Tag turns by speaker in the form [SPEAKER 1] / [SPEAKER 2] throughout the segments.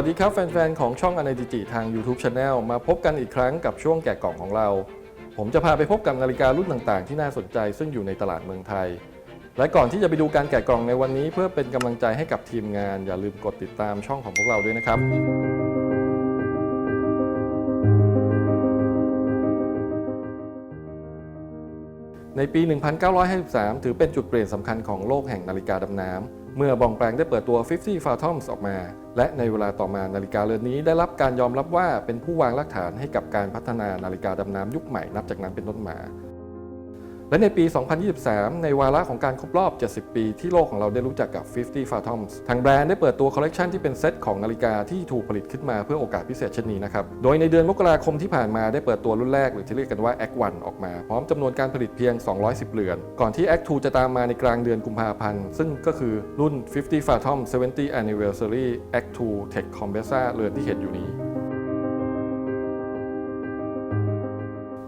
[SPEAKER 1] วัสดีครับแฟน ๆ ของช่อง a n a l y t i ทาง YouTube Channel มาพบกันอีกครั้งกับช่วงแกะกล่องของเรา ผมจะพาไปพบกับนาฬิการุ่นต่างๆ ที่น่าสนใจซึ่งอยู่ในตลาดเมืองไทย และก่อนที่จะไปดูการแกะกล่องในวันนี้ เพื่อเป็นกำลังใจให้กับทีมงาน อย่าลืมกดติดตามช่องของพวกเราด้วยนะครับ ในปี 1953 ถือเป็นจุดเปลี่ยนสำคัญของโลกแห่งนาฬิกาดำน้ำ เมื่อบองแปลงได้เปิดตัว 50 Fathoms ออกมา และในเวลาต่อมานาฬิกาเรือนนี้ได้รับการยอมรับว่าเป็นผู้วางรากฐานให้กับการพัฒนานาฬิกาดำน้ำยุคใหม่นับจากนั้นเป็นต้นมา และในปี 2023 ในวาระของการครบรอบ 70 ปีที่โลกของเราได้รู้จักกับ 50 Fathoms ทางแบรนด์ได้เปิดตัวคอลเลกชันที่เป็นเซตของนาฬิกาที่ถูกผลิตขึ้นมาเพื่อโอกาสพิเศษเช่นนี้นะครับ โดยในเดือนมกราคมที่ผ่านมาได้เปิดตัวรุ่นแรกหรือที่เรียกกันว่า Act 1ออกมา พร้อมจำนวนการผลิตเพียง 210 เรือน ก่อนที่ Act 2 จะตามมาในกลางเดือนกุมภาพันธ์ ซึ่งก็คือรุ่น 50 Fathom 70 Anniversary Act 2 Tech Compressa เรือนที่เห็นอยู่นี้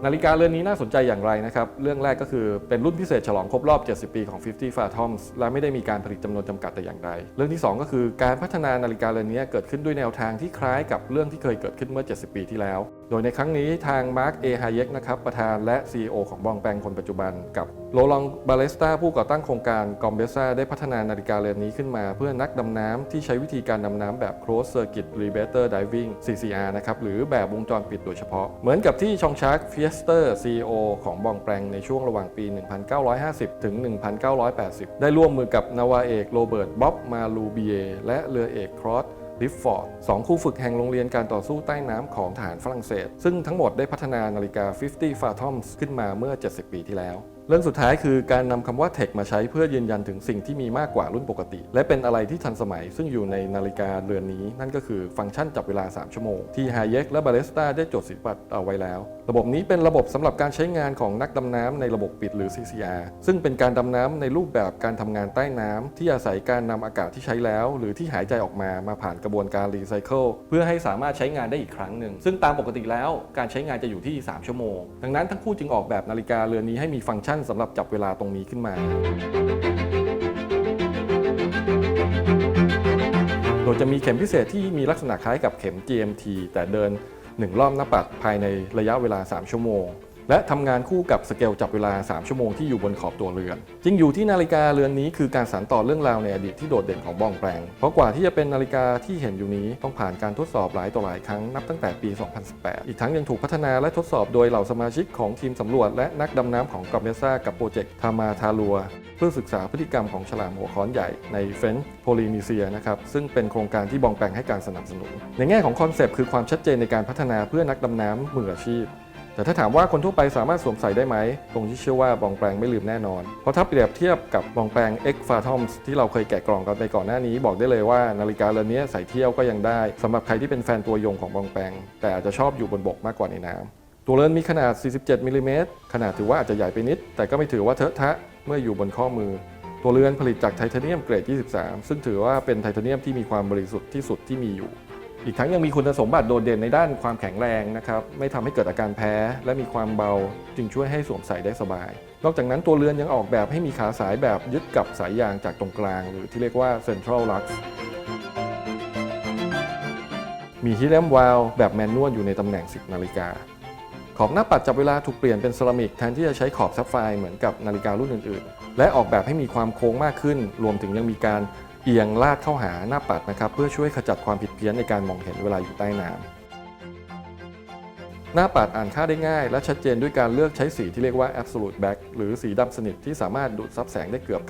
[SPEAKER 1] นาฬิกาเรือนนี้น่าสนใจอย่างไรนะครับ เรื่องแรกก็คือเป็นรุ่นพิเศษฉลองครบรอบ 70 ปีของ 50 Fathoms และไม่ได้มีการผลิตจำนวนจำกัดแต่อย่างใด เรื่องที่ 2 ก็คือการพัฒนานาฬิกาเรือนนี้เกิดขึ้นด้วยแนวทางที่คล้ายกับเรื่องที่เคยเกิดขึ้นเมื่อ 70 ปีที่แล้ว โดยในครั้งนี้ทางมาร์คเอฮายกนะครับประธานและ CEO ของบองแปงคนปัจจุบันกับโรลองบาเลสตาผู้ก่อตั้งโครงการกอมเบซ่าได้พัฒนานาฬิกาเรือนนี้ขึ้นมา เพื่อนักดำน้ำที่ใช้วิธีการดำน้ำแบบ close Circuit rebater Diving CCR นะครับหรือแบบวงจรปิดโดยเฉพาะ เหมือนกับที่ชองชาร์กเฟียสเตอร์ CEO ของบองแปงในช่วงระหว่างปี 1950 ถึง 1980 ได้ร่วมมือกับนาวาเอกโรเบิร์ตบ๊อบมาลูเบียและเรือเอกครอส ลิฟฟอร์ดสองครูฝึกแห่งโรงเรียนการต่อสู้ใต้น้ำของทหารฝรั่งเศส ซึ่งทั้งหมดได้พัฒนานาฬิกา 50 Fathoms ขึ้นมาเมื่อ 70 ปีที่แล้ว รื่องสุดท้ายคือการนำคำว่า Tech มาใช้เพื่อยืนยันถึงสิ่งที่มีมากกว่ารุ่นปกติ และเป็นอะไรที่ทันสมัย ซึ่งอยู่ในนาฬิกาเรือนนี้ นั่นก็คือฟังก์ชันจับเวลา 3 ชั่วโมง ที่ h a y e k และ b a l e s t a ได้จดสิทธิบัตรเอาไว้แล้ว ระบบนี้เป็นระบบสำหรับการใช้งานของนักดำน้ำในระบบปิดหรือ CCR ซึ่งเป็นการดำน้ำในรูปแบบการทำงานใต้น้ำที่อาศัยการนำอากาศที่ใช้แล้ว หรือที่หายใจออกมามาผ่านกระบวนการรีไซเคิลเพื่อให้สามารถใช้งานได้อีกครั้งหนึ่งซึ่งตามปกติแล้วการใช้งานจะอยู่ที่ 3 ชั่วโมง ดังนั้นทั้งคู่จึงออกแบบนาฬิกาเรือนนี้ให้มีฟังก์ชันสำหรับจับเวลาตรงนี้ขึ้นมา โดยจะมีเข็มพิเศษที่มีลักษณะคล้ายกับเข็ม GMT แต่เดิน 1 รอบหน้าปัดภายในระยะเวลา 3 ชั่วโมง และทำงานคู่กับสเกลจับเวลา 3 ชั่วโมงที่อยู่บนขอบตัวเรือน จริงอยู่ที่นาฬิกาเรือนนี้คือการสานต่อเรื่องราวในอดีตที่โดดเด่นของบองแปลง เพราะกว่าที่จะเป็นนาฬิกาที่เห็นอยู่นี้ต้องผ่านการทดสอบหลายต่อหลายครั้งนับตั้งแต่ปี 2018 อีกทั้งยังถูกพัฒนาและทดสอบโดยเหล่าสมาชิกของทีมสำรวจและนักดำน้ำของกอมเบซ่ากับโปรเจกต์ทามาทาลัวเพื่อศึกษาพฤติกรรมของฉลามหัวค้อนใหญ่ในเฟนช์โพลินีเซียนะครับซึ่งเป็นโครงการที่บองแปลงให้การสนับสนุน ในแง่ของคอนเซปต์คือความชัดเจนในการพัฒนาเพื่อนักดำน้ำมืออาชีพ แต่ถ้าถามว่าคนทั่วไปสามารถสวมใส่ได้ไหมตรงที่เชื่อว่าบองแปลงไม่ลืมแน่นอน เพราะถ้าเปรียบเทียบกับบองแปลง X Fathoms ที่เราเคยแกะกล่องกันไปก่อนหน้านี้ บอกได้เลยว่านาฬิกาเรือนนี้ใส่เที่ยวก็ยังได้สำหรับใครที่เป็นแฟนตัวยงของบองแปลง แต่อาจจะชอบอยู่บนบกมากกว่าในน้ำตัวเรือนมีขนาด 47มิลลิเมตรขนาดถือว่าอาจจะใหญ่ไปนิด แต่ก็ไม่ถือว่าเทอะทะเมื่ออยู่บนข้อมือ ตัวเรือนผลิตจากไทเทเนียมเกรด 23 ซึ่งถือว่าเป็นไทเทเนียมที่มีความบริสุทธิ์ที่สุดที่มีอยู่ อีกทั้งยังมีคุณสมบัติโดดเด่นในด้านความแข็งแรงนะครับไม่ทำให้เกิดอาการแพ้ และมีความเบาจึงช่วยให้สวมใส่ได้สบาย นอกจากนั้นตัวเรือนยังออกแบบให้มีขาสายแบบยึดกับสายยางจากตรงกลาง หรือที่เรียกว่า Central Lux มีฮิเลมวาลแบบแมนนวลอยู่ในตำแหน่ง 10 นาฬิกา ขอบหน้าปัดจับเวลาถูกเปลี่ยนเป็นเซรามิกแทนที่จะใช้ขอบซับไฟเหมือนกับนาฬิการุ่นอื่น ๆ และออกแบบให้มีความโค้งมากขึ้น รวมถึงยังมีการ เอียงลาดเข้าหาหน้าปัดนะครับเพื่อช่วยขจัดความผิดเพี้ยนในการมองเห็นเวลาอยู่ใต้น้ำหน้าปัดอ่านค่าได้ง่าย และชัดเจนด้วยการเลือกใช้สีที่เรียกว่า absolute black หรือสีดำสนิทที่สามารถดูดซับแสงได้เกือบ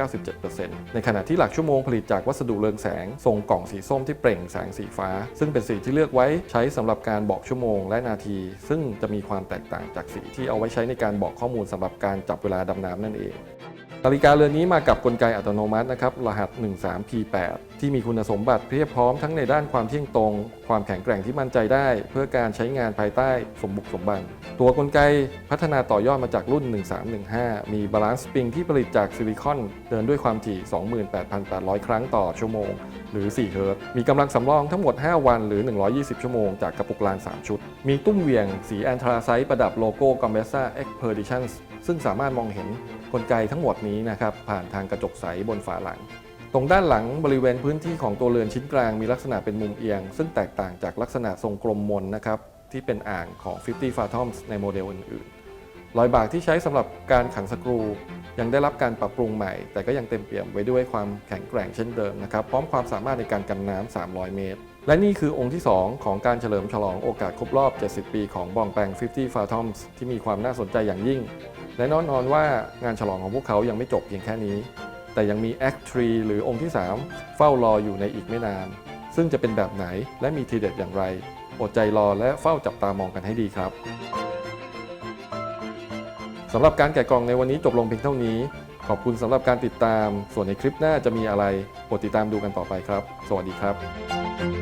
[SPEAKER 1] 97%ในขณะที่หลักชั่วโมงผลิตจากวัสดุเรืองแสง ทรงกล่องสีส้มที่เปล่งแสงสีฟ้า ซึ่งเป็นสีที่เลือกไว้ใช้สำหรับการบอกชั่วโมงและนาที ซึ่งจะมีความแตกต่างจากสีที่เอาไว้ใช้ในการบอกข้อมูลสำหรับการจับเวลาดำน้ำนั่นเอง นาฬิกาเรือนนี้มากับกลไกอัตโนมัตินะครับรหัส 13P8 ที่มีคุณสมบัติเพียบพร้อมทั้งในด้านความเที่ยงตรง ความแข็งแกร่งที่มั่นใจได้ เพื่อการใช้งานภายใต้สมบุกสมบัน ตัวกลไกพัฒนาต่อยอดมาจากรุ่น 1315 มีบาลานซ์สปริงที่ผลิตจากซิลิคอน เดินด้วยความถี่ 28,800 ครั้งต่อชั่วโมง หรือ 4 เฮิร์ตมีกำลังสำรองทั้งหมด 5 วันหรือ 120 ชั่วโมงจากกระปุกลาน 3 ชุด มีตุ้มเหวี่ยงสีแอนทราไซต์ประดับโลโก้ g o m b e s a Expeditions ซึ่งสามารถมองเห็นกลไกทั้งหมดนี้นะครับผ่านทางกระจกใสบนฝาหลัง ตรงด้านหลังบริเวณพื้นที่ของตัวเรือนชิ้นกลางมีลักษณะเป็นมุมเอียง ซึ่งแตกต่างจากลักษณะทรงกลมมนนะครับที่เป็นอ่างของ 50 Fathoms ในโมเดลอื่นๆ รอยบากที่ใช้สำหรับการขังสกรู ยังได้รับการปรับปรุงใหม่ แต่ก็ยังเต็มเปี่ยมไว้ด้วยความแข็งแกร่งเช่นเดิมนะครับ พร้อมความสามารถในการกันน้ำ 300 เมตร และนี่คือองค์ที่ 2 ของการเฉลิมฉลองโอกาสครบรอบ 70 ปีของบองแปง 50 Fathoms ที่มีความน่าสนใจอย่างยิ่ง และแน่นอนว่า งานฉลองของพวกเขายังไม่จบเพียงแค่นี้ แต่ยังมี Act 3 หรือองค์ที่ 3 เฝ้ารออยู่ในอีกไม่นาน ซึ่งจะเป็นแบบไหนและมีทีเด็ดอย่างไร อดใจรอและเฝ้าจับตามองกันให้ดีครับสำหรับการแกะกล่องในวันนี้จบลงเพียงเท่านี้ ขอบคุณสำหรับการติดตาม ส่วนในคลิปหน้าจะมีอะไรโปรดติดตามดูกันต่อไปครับ สวัสดีครับ